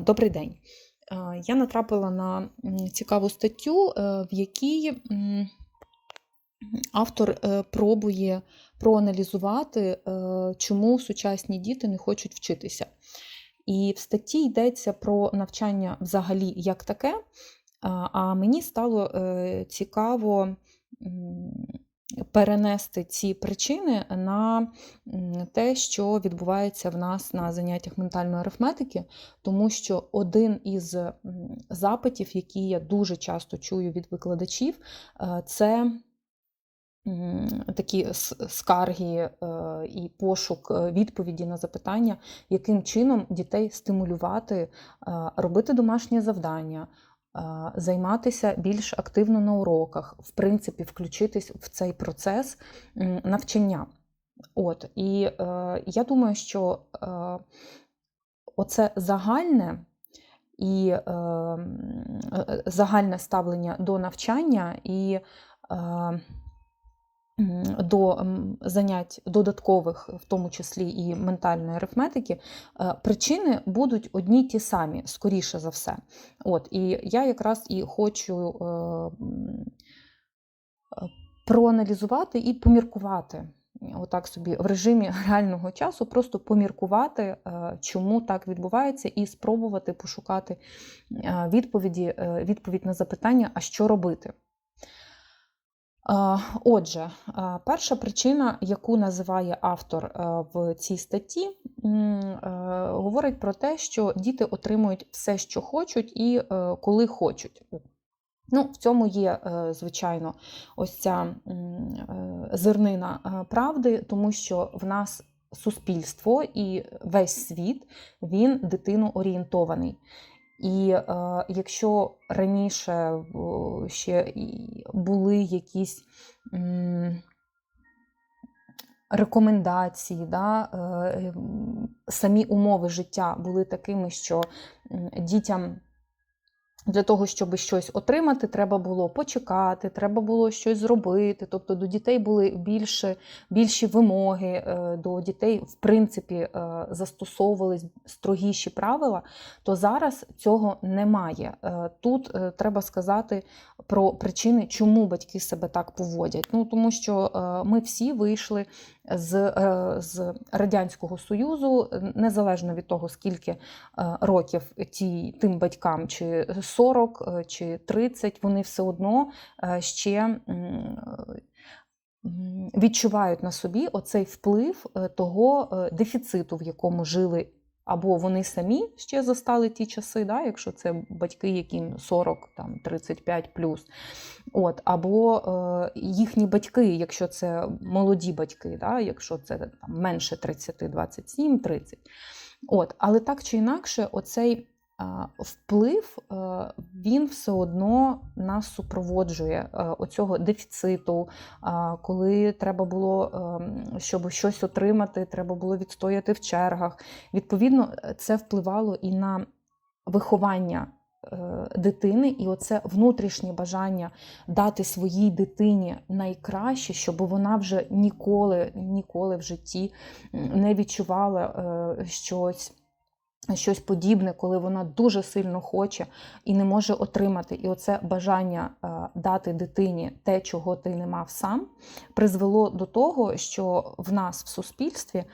Добрий день. Я натрапила на цікаву статтю, е, в якій автор е, пробує проаналізувати, е, чому сучасні діти не хочуть вчитися. І в статті йдеться про навчання взагалі як таке. А мені стало цікаво перенести ці причини на те, що відбувається в нас на заняттях ментальної арифметики, тому що один із запитів, які я дуже часто чую від викладачів, е, це такі скарги е, і пошук е, відповіді на запитання, яким чином дітей стимулювати робити домашнє завдання, займатися більш активно на уроках, в принципі, включитись в цей процес навчання. От, і е, я думаю, що е, оце загальне і е, е, загальне ставлення до навчання і е, до занять додаткових, в тому числі і ментальної арифметики, е, причини будуть одні ті самі, скоріше за все. От, і я якраз і хочу е, е, проаналізувати і поміркувати. Отак собі в режимі реального часу просто поміркувати, чому так відбувається, і спробувати пошукати відповіді, відповідь на запитання, а що робити. Отже, перша причина, яку називає автор е, в цій статті, е, говорить про те, що діти отримують все, що хочуть, і е, коли хочуть. Ну, в цьому є, звичайно, ось ця зернина правди, тому що в нас суспільство і весь світ він дитину орієнтований. І е, якщо раніше е, ще були якісь м, рекомендації, да, е, самі умови життя були такими, що дітям для того, щоб щось отримати, треба було почекати, треба було щось зробити. Тобто до дітей були більше, більші вимоги, е, до дітей, в принципі, е, застосовувались строгіші правила, то зараз цього немає. Е, Тут треба сказати про причини, чому батьки себе так поводять. Ну, Тому що ми всі вийшли з, е, з Радянського Союзу, незалежно від того, скільки е, років ті, тим батькам, чи 40, е, чи 30, вони все одно ще відчувають на собі оцей вплив того дефіциту, в якому жили. Або вони самі ще застали ті часи, да, якщо це батьки, яким 40, там, 35 плюс. От, або е, їхні батьки, якщо це молоді батьки, да, якщо це там, менше 30, 27, 30. От, але так чи інакше, оцей вплив е, він все одно нас супроводжує е, оцього дефіциту, коли треба було, щоб щось отримати, треба було відстояти в чергах. Відповідно, це впливало і на виховання е, дитини, і оце внутрішнє бажання дати своїй дитині найкраще, щоб вона вже ніколи, ніколи в житті не відчувала е, щось. Щось подібне, коли вона дуже сильно хоче і не може отримати. І оце бажання е, дати дитині те, чого ти не мав сам, призвело до того, що в нас в суспільстві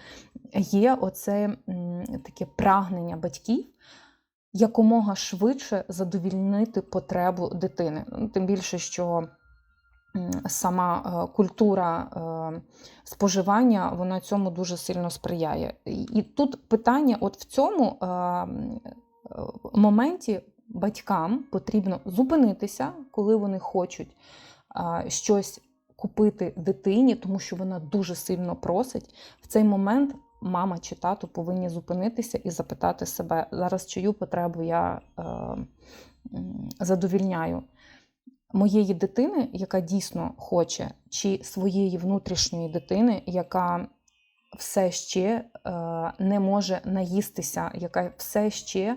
є оце таке прагнення батьків якомога швидше задовільнити потребу дитини. Ну, Тим більше, що сама е, культура е, споживання вона цьому дуже сильно сприяє. І тут питання: от в цьому е, моменті батькам потрібно зупинитися, коли вони хочуть щось купити дитині, тому що вона дуже сильно просить. В цей момент мама чи тато повинні зупинитися і запитати себе, зараз чию потребу я задовільняю. Моєї дитини, яка дійсно хоче, чи своєї внутрішньої дитини, яка все ще е, не може наїстися, яка все ще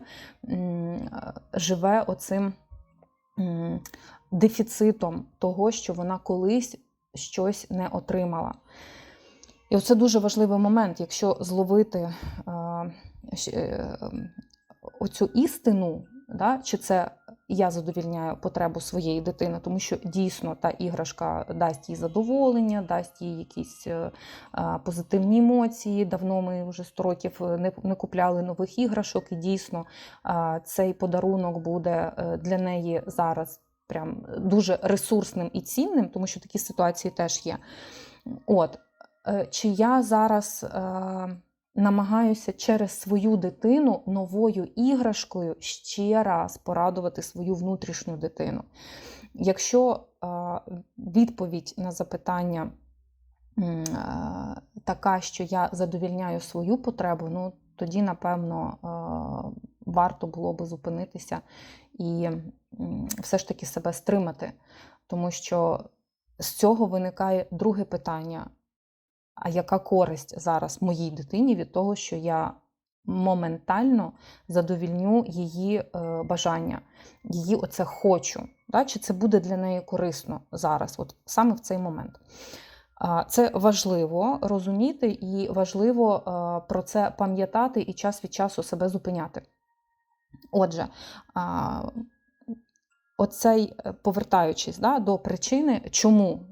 е, живе оцим дефіцитом того, що вона колись щось не отримала. І оце дуже важливий момент, якщо зловити е, оцю істину, чи це я задовільняю потребу своєї дитини, тому що дійсно та іграшка дасть їй задоволення, дасть їй якісь е, е, позитивні емоції. Давно ми вже 100 років не, не купляли нових іграшок, і дійсно е, цей подарунок буде е, для неї зараз прям дуже ресурсним і цінним, тому що такі ситуації теж є. От, е, чи я зараз. Намагаюся через свою дитину новою іграшкою ще раз порадувати свою внутрішню дитину. Якщо відповідь на запитання така, що я задовільняю свою потребу, ну тоді, напевно, варто було би зупинитися і все ж таки себе стримати. Тому що з цього виникає друге питання: а яка користь зараз моїй дитині від того, що я моментально задовільню її е, бажання, її оце хочу. Да? Чи це буде для неї корисно зараз, от саме в цей момент? Це важливо розуміти і важливо е, про це пам'ятати і час від часу себе зупиняти. Отже, оцей, е, повертаючись да, до причини, чому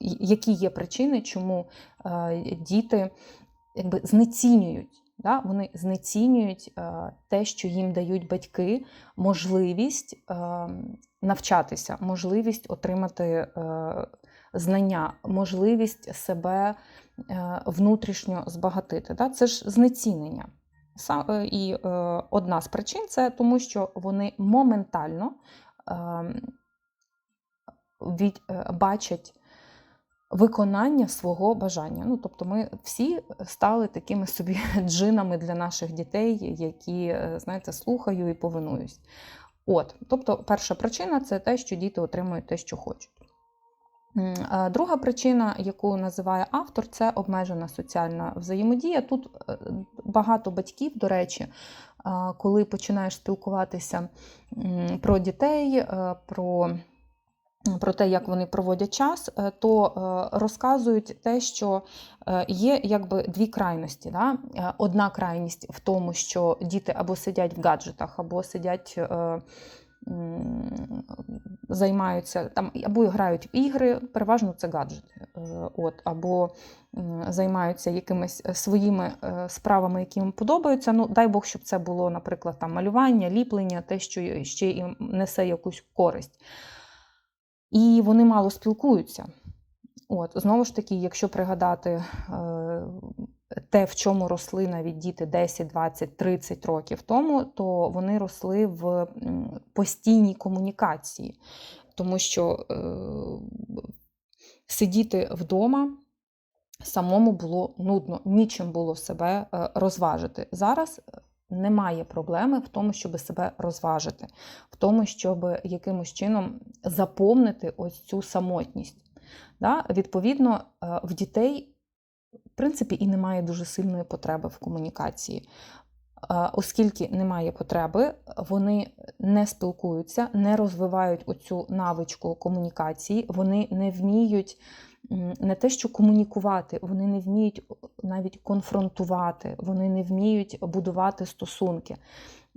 які є причини, чому е, діти якби знецінюють. Да? Вони знецінюють е, те, що їм дають батьки, можливість е, навчатися, можливість отримати знання, можливість себе внутрішньо збагатити. Да? Це ж знецінення. І одна з причин це тому, що вони моментально е, від, бачать виконання свого бажання. Ну, тобто ми всі стали такими собі джинами для наших дітей, які, е, знаєте, слухаю і повинуюсь. От, тобто, перша причина це те, що діти отримують те, що хочуть. Друга причина, яку називає автор, це обмежена соціальна взаємодія. Тут е, багато батьків, до речі, коли починаєш спілкуватися про дітей, е, про про те, як вони проводять час, е, то е, розказують те, що е, є якби дві крайності. Да? Одна крайність в тому, що діти або сидять в гаджетах, або сидять. Займаються там або грають в ігри, переважно це гаджети, от, або займаються якимись своїми справами, які їм подобаються. Ну, дай Бог, щоб це було, наприклад, там малювання, ліплення, те, що ще їм несе якусь користь і вони мало спілкуються. От, знову ж таки, якщо пригадати е, те, в чому росли навіть діти 10, 20, 30 років тому, то вони росли в постійній комунікації, тому що е, сидіти вдома самому було нудно, нічим було себе е, розважити. Зараз немає проблеми в тому, щоб себе розважити, в тому, щоб якимось чином заповнити ось цю самотність. Да? Відповідно, е, в дітей, в принципі, і немає дуже сильної потреби в комунікації. Е, Оскільки немає потреби, вони не спілкуються, не розвивають оцю навичку комунікації, вони не вміють не те, що комунікувати, вони не вміють навіть конфронтувати, вони не вміють будувати стосунки.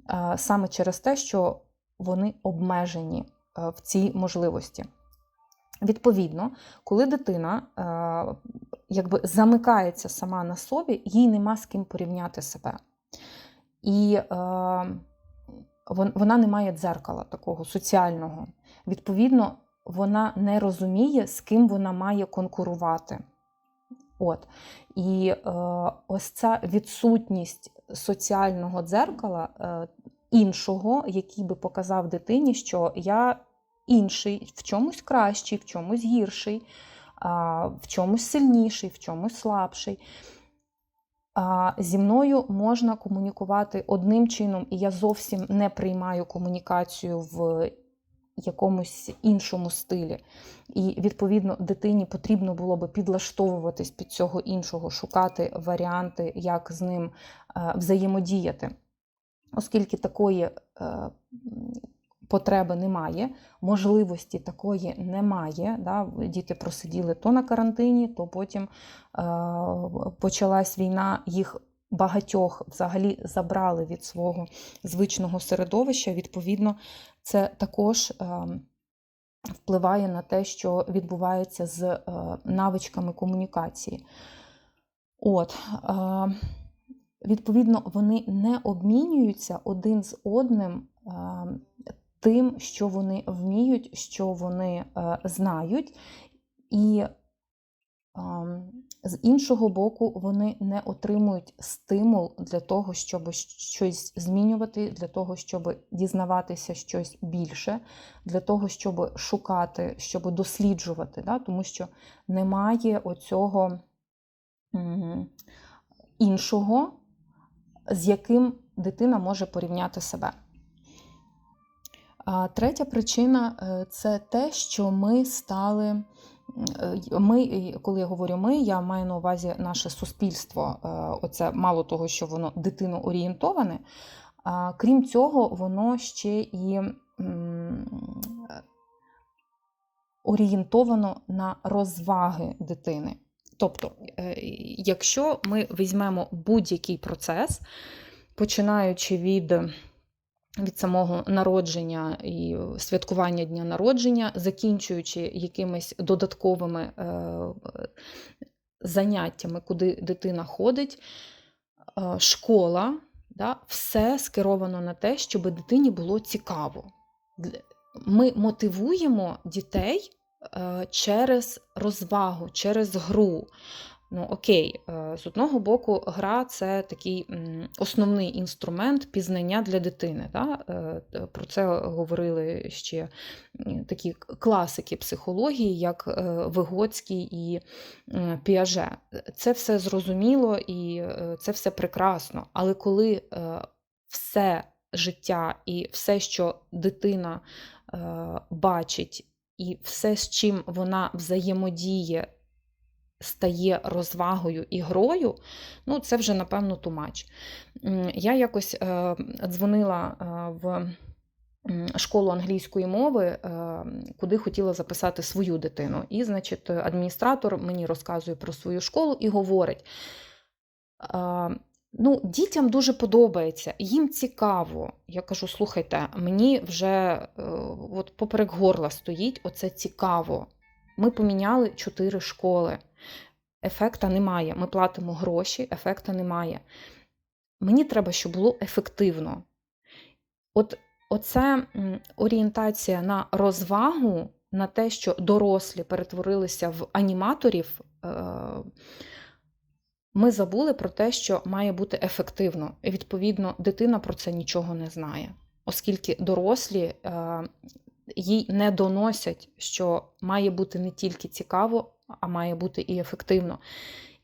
Е, Саме через те, що вони обмежені е, в цій можливості. Відповідно, коли дитина е, якби замикається сама на собі, їй нема з ким порівняти себе. І е, вона не має дзеркала такого соціального. Відповідно, вона не розуміє, з ким вона має конкурувати. От. І е, ось ця відсутність соціального дзеркала е, іншого, який би показав дитині, що я інший, в чомусь кращий, в чомусь гірший, а, в чомусь сильніший, в чомусь слабший. А, Зі мною можна комунікувати одним чином, і я зовсім не приймаю комунікацію в якомусь іншому стилі. І, відповідно, дитині потрібно було би підлаштовуватись під цього іншого, шукати варіанти, як з ним е, взаємодіяти. Оскільки такої е, потреби немає, можливості такої немає. Да? Діти просиділи то на карантині, то потім е, почалась війна, їх багатьох взагалі забрали від свого звичного середовища. Відповідно, це також ем, впливає на те, що відбувається з е, навичками комунікації. От, е, Відповідно, вони не обмінюються один з одним е, тим, що вони вміють, що вони знають, і з іншого боку, вони не отримують стимул для того, щоб щось змінювати, для того, щоб дізнаватися щось більше, для того, щоб шукати, щоб досліджувати, да? тому що немає оцього іншого, з яким дитина може порівняти себе. А третя причина е, це те, що ми стали. Е, ми, коли я говорю ми, я маю на увазі наше суспільство. Е, оце мало того, що воно дитиноорієнтоване. Крім цього, воно ще і орієнтовано на розваги дитини. Тобто, е, якщо ми візьмемо будь-який процес, починаючи від від самого народження і святкування дня народження, закінчуючи якимись додатковими е, заняттями, куди дитина ходить, е, школа, да, все скеровано на те, щоб дитині було цікаво. Ми мотивуємо дітей е, через розвагу, через гру. Ну, окей, е, з одного боку, гра це такий основний інструмент пізнання для дитини. Да? Е, про це говорили ще такі класики психології, як е, Вигоцький і Піаже. Це все зрозуміло і це все прекрасно. Але коли все життя і все, що дитина бачить, і все, з чим вона взаємодіє, стає розвагою і грою, ну це вже, напевно, тумач. Я якось е, дзвонила е, в школу англійської мови, е, куди хотіла записати свою дитину. І, значить, адміністратор мені розказує про свою школу і говорить. Ну, Дітям дуже подобається, їм цікаво. Я кажу: слухайте, мені вже от поперек горла стоїть оце цікаво. Ми поміняли чотири школи. Ефекта немає. Ми платимо гроші, ефекта немає. Мені треба, щоб було ефективно. От Оце орієнтація на розвагу, на те, що дорослі перетворилися в аніматорів. Е, ми забули про те, що має бути ефективно. І, відповідно, дитина про це нічого не знає, оскільки дорослі е, їй не доносять, що має бути не тільки цікаво, а має бути і ефективно.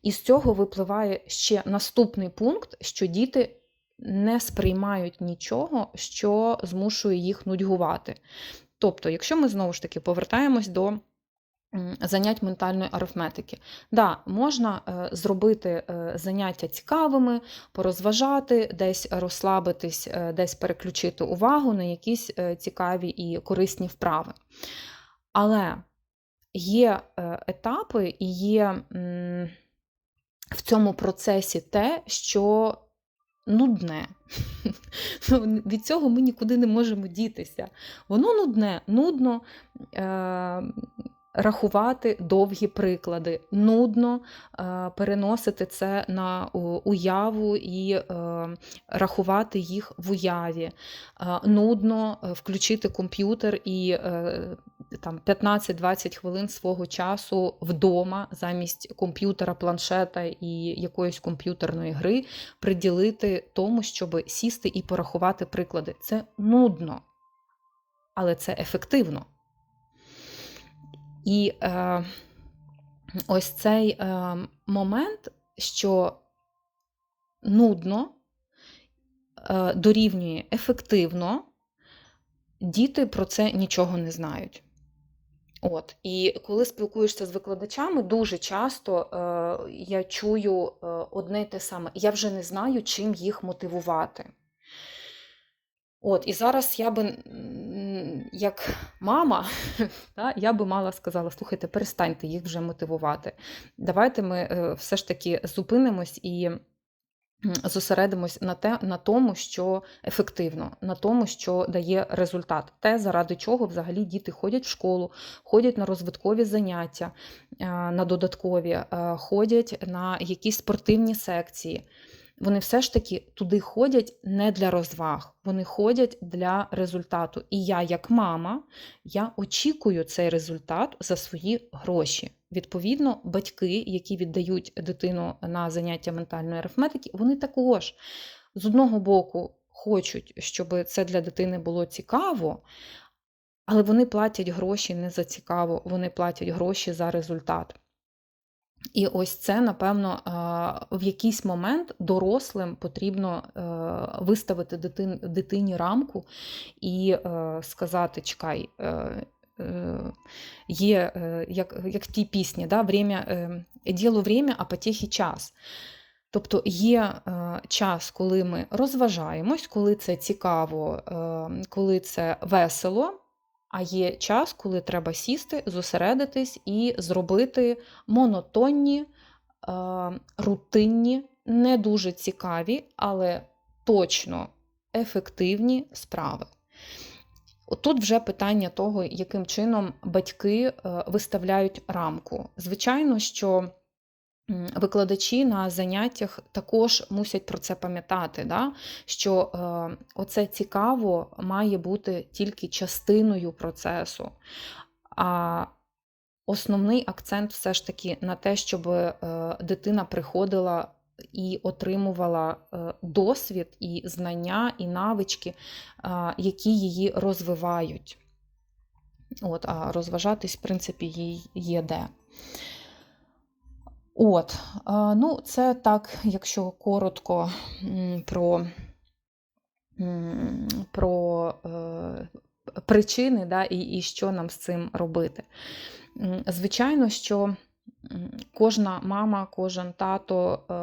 І з цього випливає ще наступний пункт, що діти не сприймають нічого, що змушує їх нудьгувати. Тобто, якщо ми знову ж таки повертаємось до занять ментальної арифметики. Да, можна е, зробити е, заняття цікавими, порозважати, десь розслабитись, е, десь переключити увагу на якісь цікаві і корисні вправи. Але є етапи і є в цьому процесі те, що нудне. Ну, від цього ми нікуди не можемо дітися. Воно нудне, нудно рахувати довгі приклади, нудно е, переносити це на уяву і е, рахувати їх в уяві, е, нудно включити комп'ютер і там 15-20 хвилин свого часу вдома замість комп'ютера, планшета і якоїсь комп'ютерної гри приділити тому, щоб сісти і порахувати приклади. Це нудно, але це ефективно. І е, ось цей е, момент, що нудно е, дорівнює ефективно, діти про це нічого не знають. От, І коли спілкуєшся з викладачами, дуже часто е, я чую е, одне й те саме: я вже не знаю, чим їх мотивувати. От, І зараз я би, як мама, та, я би мала сказала: слухайте, перестаньте їх вже мотивувати. Давайте ми е, все ж таки зупинимось і зосередимось на, те, на тому, що ефективно, на тому, що дає результат. Те, заради чого взагалі діти ходять в школу, ходять на розвиткові заняття, е, на додаткові, е, ходять на якісь спортивні секції. Вони все ж таки туди ходять не для розваг, вони ходять для результату. І я, як мама, я очікую цей результат за свої гроші. Відповідно, батьки, які віддають дитину на заняття ментальної арифметики, вони також з одного боку хочуть, щоб це для дитини було цікаво, але вони платять гроші не за цікаво, вони платять гроші за результат. І ось це, напевно, в якийсь момент дорослим потрібно е, виставити дитин, дитині рамку і е, сказати: чекай, е, є, як як в тій пісні, да, время, діло время, а потехи час. Тобто є час, коли ми розважаємось, коли це цікаво, коли це весело. А є час, коли треба сісти, зосередитись і зробити монотонні, рутинні, не дуже цікаві, але точно ефективні справи. Тут вже питання того, яким чином батьки е, виставляють рамку. Звичайно, що Викладачі на заняттях також мусять про це пам'ятати, да? що е, оце цікаво має бути тільки частиною процесу. А основний акцент все ж таки на те, щоб е, дитина приходила і отримувала е, досвід, і знання, і навички, е, які її розвивають. От, А розважатись, в принципі, їй є де. От, ну, це так, якщо коротко про про е, причини да, і, і що нам з цим робити. Звичайно, що Кожна мама, кожен тато е,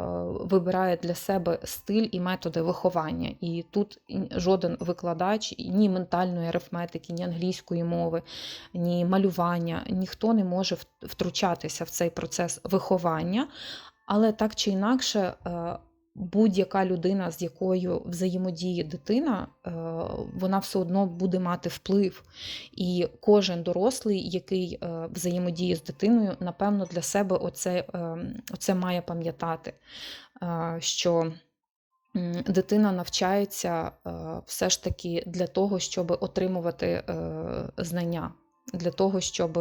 вибирає для себе стиль і методи виховання. І тут жоден викладач, ні ментальної арифметики, ні англійської мови, ні малювання, ніхто не може втручатися в цей процес виховання, але так чи інакше. Будь-яка людина, з якою взаємодіє дитина, е, вона все одно буде мати вплив. І кожен дорослий, який е, взаємодіє з дитиною, напевно, для себе оце, е, оце має пам'ятати, що дитина навчається все ж таки для того, щоб отримувати знання, для того, щоб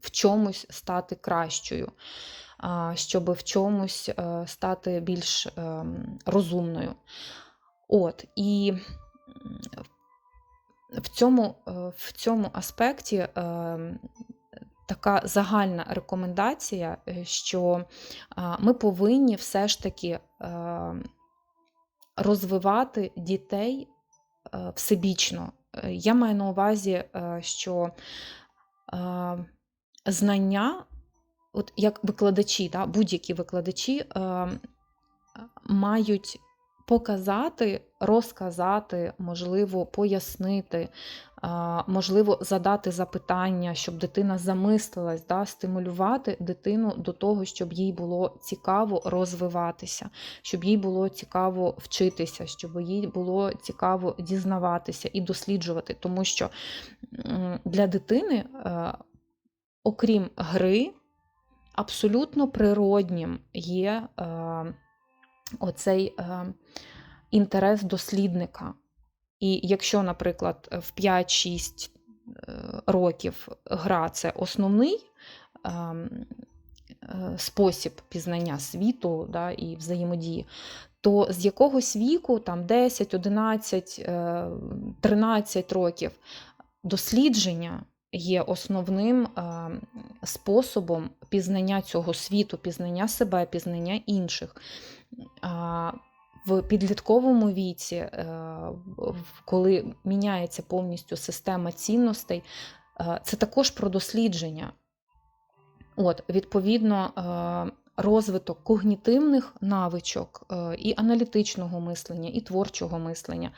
в чомусь стати кращою щоб в чомусь е, стати більш ем, розумною. От, І в цьому, е, в цьому аспекті ем, така загальна рекомендація, е, що ми повинні все ж таки ем, розвивати дітей всебічно. Я маю на увазі, що знання от як викладачі, да, будь-які викладачі е, мають показати, розказати, можливо, пояснити, е, можливо, задати запитання, щоб дитина замислилась, да, стимулювати дитину до того, щоб їй було цікаво розвиватися, щоб їй було цікаво вчитися, щоб їй було цікаво дізнаватися і досліджувати. Тому що для дитини, е, окрім гри, абсолютно природнім є е, оцей е, інтерес дослідника. І якщо, наприклад, в 5-6 е, років гра це основний е, е, спосіб пізнання світу да, і взаємодії, то з якогось віку, там 10, 11, 13 років дослідження є основним способом пізнання цього світу, пізнання себе, пізнання інших. В підлітковому віці, е, коли міняється повністю система цінностей, е, це також про дослідження. От, Відповідно, е, розвиток когнітивних навичок і аналітичного мислення, і творчого мислення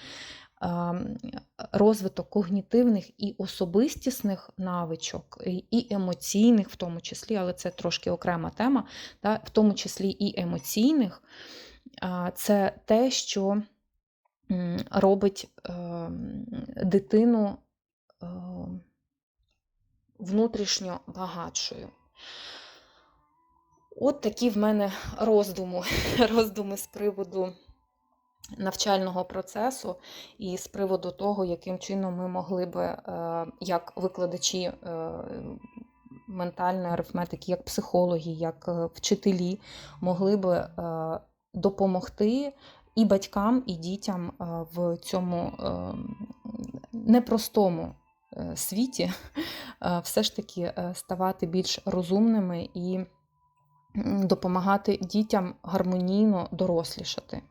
розвиток когнітивних і особистісних навичок, і емоційних, в тому числі, але це трошки окрема тема, в тому числі і емоційних, це те, що робить ем, дитину е, внутрішньо багатшою. От такі в мене роздуми, роздуми з приводу навчального процесу і з приводу того, яким чином ми могли би, е, як викладачі е, ментальної арифметики, як психологи, як е, вчителі, могли би допомогти і батькам, і дітям в цьому непростому світі все ж таки ставати більш розумними і допомагати дітям гармонійно дорослішати.